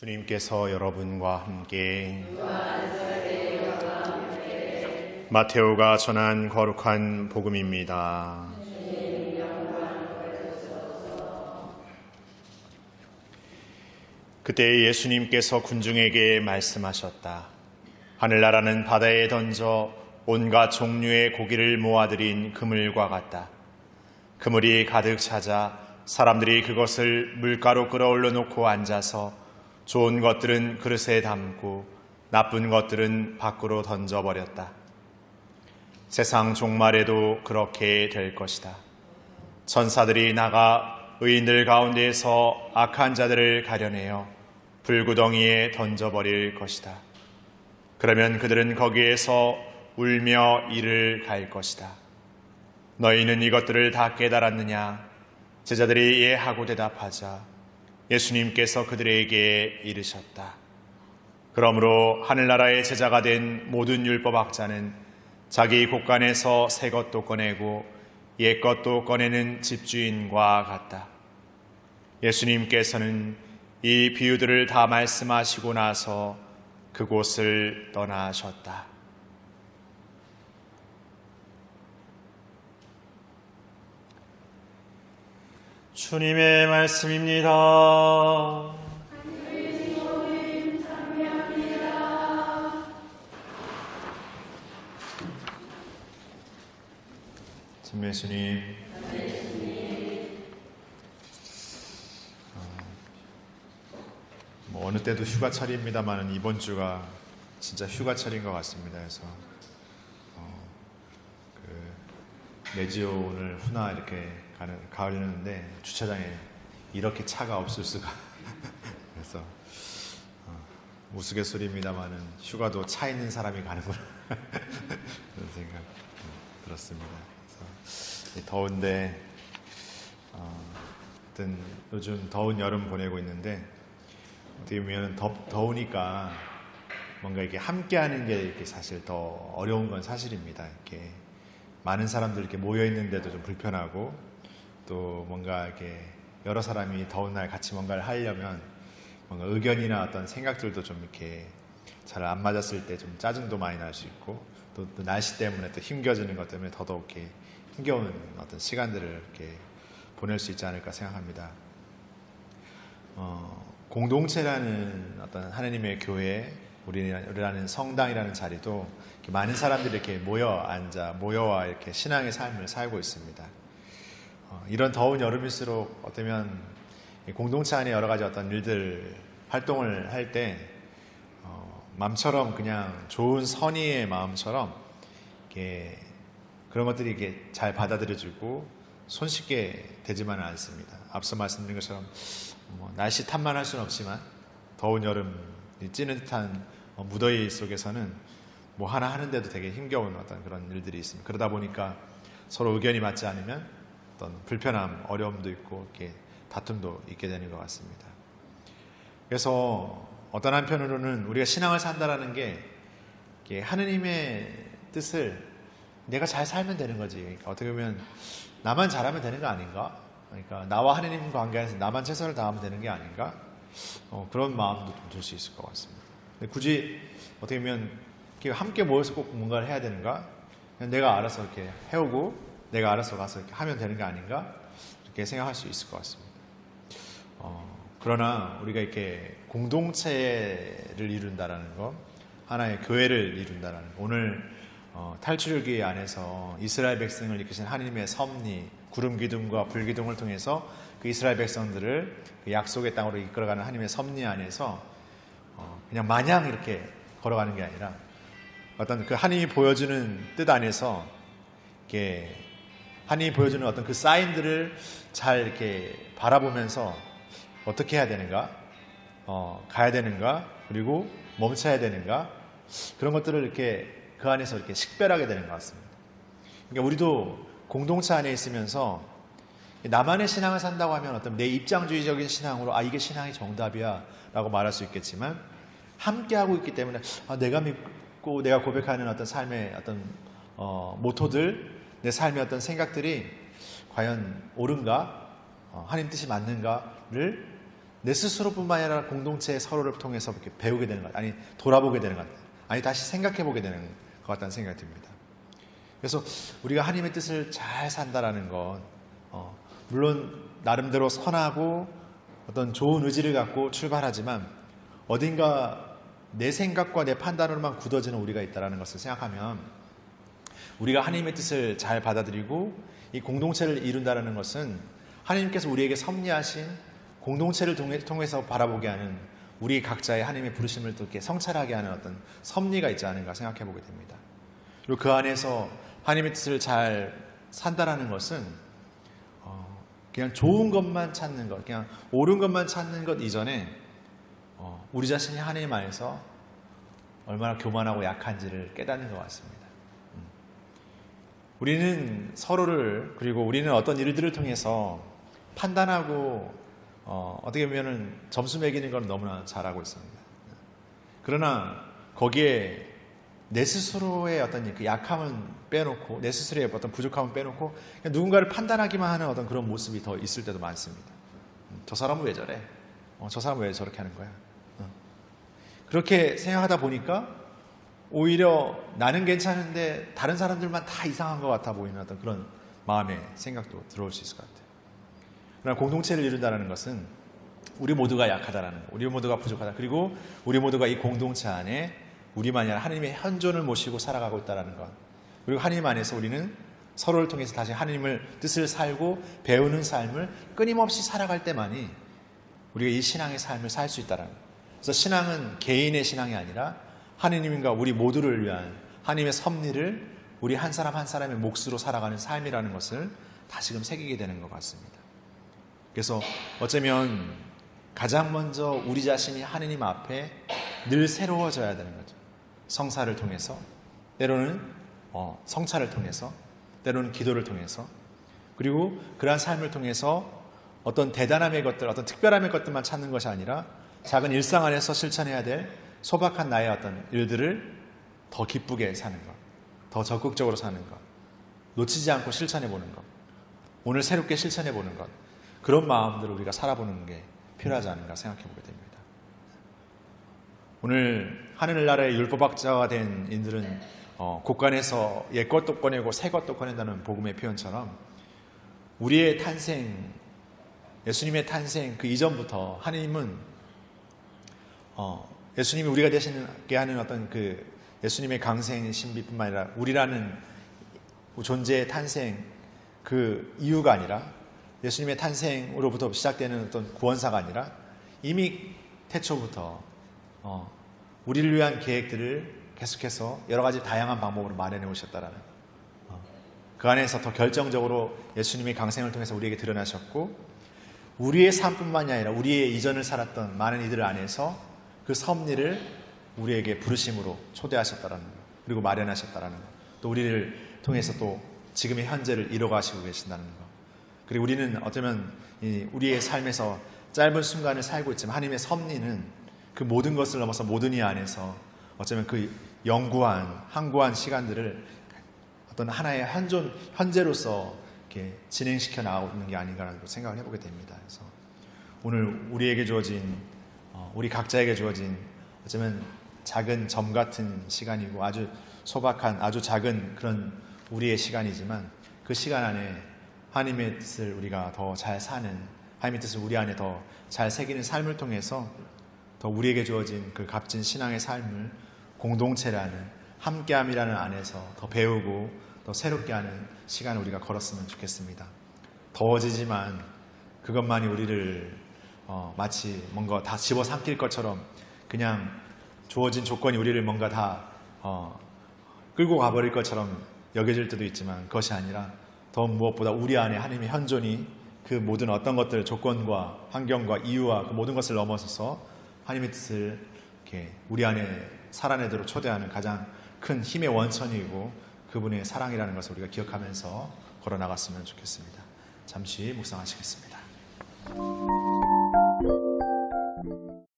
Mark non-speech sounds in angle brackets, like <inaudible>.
주님께서 여러분과 함께 마테오가 전한 거룩한 복음입니다. 그때 예수님께서 군중에게 말씀하셨다. 하늘나라는 바다에 던져 온갖 종류의 고기를 모아들인 그물과 같다. 그물이 가득 차자 사람들이 그것을 물가로 끌어올려 놓고 앉아서 좋은 것들은 그릇에 담고 나쁜 것들은 밖으로 던져버렸다. 세상 종말에도 그렇게 될 것이다. 천사들이 나가 의인들 가운데에서 악한 자들을 가려내어 불구덩이에 던져버릴 것이다. 그러면 그들은 거기에서 울며 이를 갈 것이다. 너희는 이것들을 다 깨달았느냐? 제자들이 예 하고 대답하자 예수님께서 그들에게 이르셨다. 그러므로 하늘나라의 제자가 된 모든 율법학자는 자기 곳간에서 새 것도 꺼내고 옛 것도 꺼내는 집주인과 같다. 예수님께서는 이 비유들을 다 말씀하시고 나서 그곳을 떠나셨다. 주님의 말씀입니다. 진 예수님. 어, 뭐 어느 때도 휴가철입니다만 이번 주가 진짜 휴가철인 것 같습니다. 그래서 어, 그 레지오 오늘 후나 이렇게 가는 가려는데 주차장에 이렇게 차가 없을 수가 <laughs> 그래서 어, 우스갯소리입니다만은 휴가도 차 있는 사람이 가는구나 <laughs> 그런 생각 어, 들었습니다. 더운데 어, 하여튼 요즘 더운 여름 보내고 있는데 어떻게 보면 더, 더우니까 뭔가 이렇게 함께하는 게 이렇게 사실 더 어려운 건 사실입니다. 이렇게 많은 사람들 이렇게 모여 있는데도 좀 불편하고 또 뭔가 이렇게 여러 사람이 더운 날 같이 뭔가를 하려면 뭔가 의견이나 어떤 생각들도 좀 이렇게 잘 안 맞았을 때 좀 짜증도 많이 날 수 있고 또, 또 날씨 때문에 또 힘겨지는 것 때문에 더더욱 이렇게 힘겨운 어떤 시간들을 이렇게 보낼 수 있지 않을까 생각합니다. 어, 공동체라는 어떤 하나님의 교회, 우리라는 성당이라는 자리도 많은 사람들이 이렇게 모여 앉아 모여와 이렇게 신앙의 삶을 살고 있습니다. 어, 이런 더운 여름일수록 어쩌면 공동체 안에 여러 가지 어떤 일들 활동을 할때 어, 마음처럼 그냥 좋은 선의의 마음처럼 이렇게 그런 것들이 이렇게 잘 받아들여지고 손쉽게 되지만은 않습니다. 앞서 말씀드린 것처럼 뭐 날씨 탓만 할 수는 없지만 더운 여름 이 찌는 듯한 어, 무더위 속에서는 뭐 하나 하는데도 되게 힘겨운 어떤 그런 일들이 있습니다. 그러다 보니까 서로 의견이 맞지 않으면 어떤 불편함, 어려움도 있고 이렇게 다툼도 있게 되는 것 같습니다. 그래서 어떤 한편으로는 우리가 신앙을 산다라는 게 하느님의 뜻을 내가 잘 살면 되는 거지. 그러니까 어떻게 보면 나만 잘하면 되는 거 아닌가? 그러니까 나와 하느님 관계에서 나만 최선을 다하면 되는 게 아닌가? 어, 그런 마음도 좀 들 수 있을 것 같습니다. 굳이 어떻게 보면 함께 모여서 꼭 뭔가를 해야 되는가? 내가 알아서 이렇게 해오고 내가 알아서 가서 이렇게 하면 되는 게 아닌가? 이렇게 생각할 수 있을 것 같습니다. 어, 그러나 우리가 이렇게 공동체를 이룬다라는 것, 하나의 교회를 이룬다라는 것, 오늘 어, 탈출기 안에서 이스라엘 백성을 이끄신 하나님의 섭리, 구름 기둥과 불 기둥을 통해서 그 이스라엘 백성들을 그 약속의 땅으로 이끌어가는 하나님의 섭리 안에서 어, 그냥 마냥 이렇게 걸어가는 게 아니라 어떤 그 하나님이 보여주는 뜻 안에서 이렇게 하나님이 보여주는 어떤 그 사인들을 잘 이렇게 바라보면서 어떻게 해야 되는가, 어, 가야 되는가, 그리고 멈춰야 되는가, 그런 것들을 이렇게 그 안에서 이렇게 식별하게 되는 것 같습니다. 그러니까 우리도 공동체 안에 있으면서 나만의 신앙을 산다고 하면 어떤 내 입장주의적인 신앙으로 아, 이게 신앙의 정답이야 라고 말할 수 있겠지만 함께 하고 있기 때문에 아, 내가 믿고 내가 고백하는 어떤 삶의 어떤 어, 모토들 내 삶의 어떤 생각들이 과연 옳은가, 어, 하나님 뜻이 맞는가를 내 스스로뿐만 아니라 공동체의 서로를 통해서 이렇게 배우게 되는 것, 아니 돌아보게 되는 것, 아니 다시 생각해 보게 되는 것 같다는 생각이 듭니다. 그래서 우리가 하나님의 뜻을 잘 산다라는 건 어, 물론 나름대로 선하고 어떤 좋은 의지를 갖고 출발하지만 어딘가 내 생각과 내 판단으로만 굳어지는 우리가 있다라는 것을 생각하면 우리가 하나님의 뜻을 잘 받아들이고 이 공동체를 이룬다라는 것은 하나님께서 우리에게 섭리하신 공동체를 통해- 통해서 바라보게 하는 우리 각자의 하나님의 부르심을 또 이렇게 성찰하게 하는 어떤 섭리가 있지 않은가 생각해 보게 됩니다. 그리고 그 안에서 하나님의 뜻을 잘 산다라는 것은 어, 그냥 좋은 것만 찾는 것, 그냥 옳은 것만 찾는 것 이전에 어, 우리 자신이 하나님 안에서 얼마나 교만하고 약한지를 깨닫는 것 같습니다. 음. 우리는 서로를 그리고 우리는 어떤 일들을 통해서 판단하고 어, 어떻게 보면은 점수 매기는 건 너무나 잘하고 있습니다. 그러나 거기에 내 스스로의 어떤 그 약함은 빼놓고 내 스스로의 어떤 부족함은 빼놓고 누군가를 판단하기만 하는 어떤 그런 모습이 더 있을 때도 많습니다. 음, 저 사람은 왜 저래? 어, 저 사람은 왜 저렇게 하는 거야? 어. 그렇게 생각하다 보니까 오히려 나는 괜찮은데 다른 사람들만 다 이상한 것 같아 보이는 어떤 그런 마음의 생각도 들어올 수 있을 것 같아요. 그러나 공동체를 이룬다는 것은 우리 모두가 약하다라는 것, 우리 모두가 부족하다. 그리고 우리 모두가 이 공동체 안에 우리만이 아니라 하나님의 현존을 모시고 살아가고 있다는 것. 그리고 하나님 안에서 우리는 서로를 통해서 다시 하나님을 뜻을 살고 배우는 삶을 끊임없이 살아갈 때만이 우리가 이 신앙의 삶을 살 수 있다는 것. 그래서 신앙은 개인의 신앙이 아니라 하나님과 우리 모두를 위한 하나님의 섭리를 우리 한 사람 한 사람의 몫으로 살아가는 삶이라는 것을 다시금 새기게 되는 것 같습니다. 그래서 어쩌면 가장 먼저 우리 자신이 하느님 앞에 늘 새로워져야 되는 거죠. 성사를 통해서, 때로는 어, 성찰을 통해서, 때로는 기도를 통해서, 그리고 그러한 삶을 통해서 어떤 대단함의 것들, 어떤 특별함의 것들만 찾는 것이 아니라 작은 일상 안에서 실천해야 될 소박한 나의 어떤 일들을 더 기쁘게 사는 것, 더 적극적으로 사는 것, 놓치지 않고 실천해 보는 것, 오늘 새롭게 실천해 보는 것, 그런 마음들을 우리가 살아보는 게 필요하지 않은가 생각해 보게 됩니다. 오늘 하늘나라의 율법학자가 된 인들은 어, 곳간에서 옛 것도 꺼내고 새 것도 꺼낸다는 복음의 표현처럼 우리의 탄생, 예수님의 탄생 그 이전부터 하나님은 어, 예수님이 우리가 되시게 하는 어떤 그 예수님의 강생 신비뿐만 아니라 우리라는 존재의 탄생 그 이유가 아니라 예수님의 탄생으로부터 시작되는 어떤 구원사가 아니라 이미 태초부터 어, 우리를 위한 계획들을 계속해서 여러 가지 다양한 방법으로 마련해 오셨다라는 어, 그 안에서 더 결정적으로 예수님의 강생을 통해서 우리에게 드러나셨고 우리의 삶뿐만이 아니라 우리의 이전을 살았던 많은 이들 안에서 그 섭리를 우리에게 부르심으로 초대하셨다라는 것 그리고 마련하셨다라는 것 또 우리를 통해서 또 지금의 현재를 이뤄가시고 계신다는 것 그리고 우리는 어쩌면 이 우리의 삶에서 짧은 순간을 살고 있지만 하나님의 섭리는 그 모든 것을 넘어서 모든 이 안에서 어쩌면 그 영구한 항구한 시간들을 어떤 하나의 현존 현재로서 이렇게 진행시켜 나가는 게 아닌가라는 생각을 해보게 됩니다. 그래서 오늘 우리에게 주어진 어, 우리 각자에게 주어진 어쩌면 작은 점 같은 시간이고 아주 소박한 아주 작은 그런 우리의 시간이지만 그 시간 안에 하나님의 뜻을 우리가 더 잘 사는 하나님의 뜻을 우리 안에 더 잘 새기는 삶을 통해서 더 우리에게 주어진 그 값진 신앙의 삶을 공동체라는 함께함이라는 안에서 더 배우고 더 새롭게 하는 시간을 우리가 걸었으면 좋겠습니다. 더워지지만 그것만이 우리를 어, 마치 뭔가 다 집어삼킬 것처럼 그냥 주어진 조건이 우리를 뭔가 다 어, 끌고 가버릴 것처럼 여겨질 때도 있지만 그것이 아니라 더 무엇보다 우리 안에 하나님의 현존이 그 모든 어떤 것들 조건과 환경과 이유와 그 모든 것을 넘어서서 하나님의 뜻을 이렇게 우리 안에 살아내도록 초대하는 가장 큰 힘의 원천이고 그분의 사랑이라는 것을 우리가 기억하면서 걸어 나갔으면 좋겠습니다. 잠시 묵상하시겠습니다.